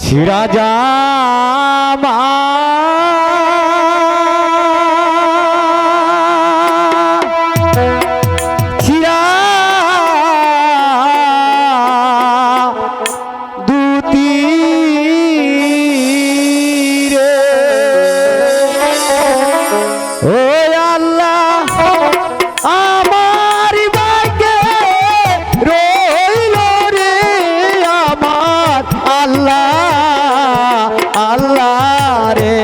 ছিড়া জামা আল্লাহ রে।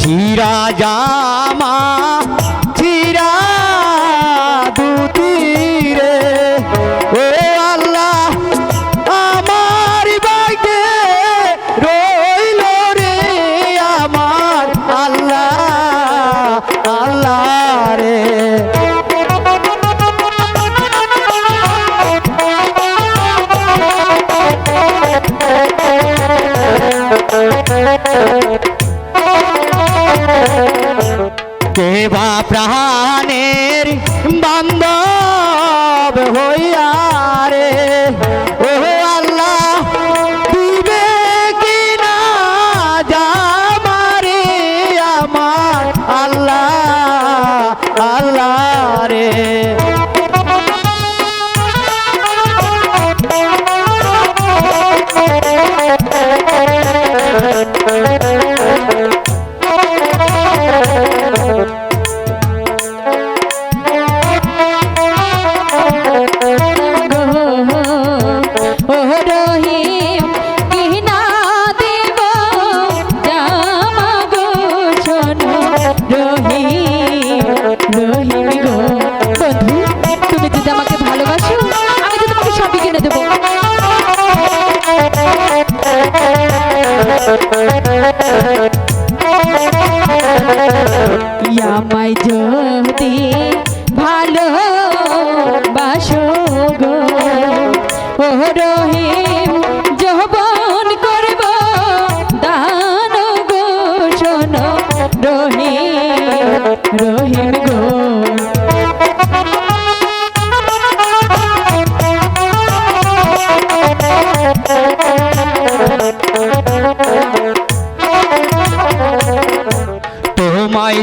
হীরা দেবা প্রাণের বান্ধব হইয়া রে ও আল্লাহ, দিবে কি না আমার আল্লাহ আল্লাহ রে Thank you. আমায় যদি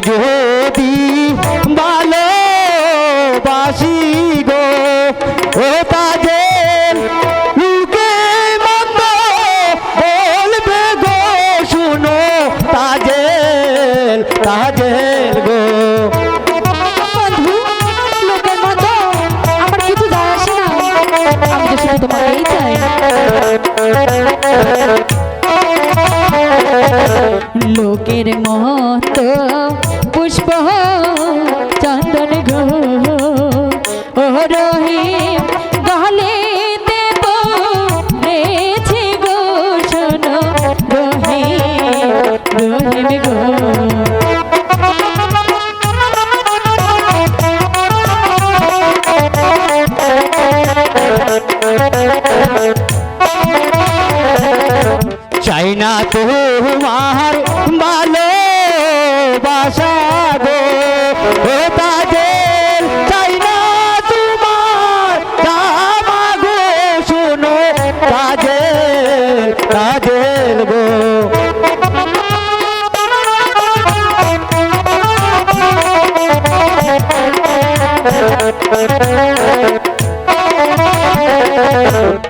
যদি ভালোবাসি গো ও তাদের লুকে মন্দ বলবে গো শুনো তাদের তাদের লোকের মত পুষ্প চন্দন ঘ ওরা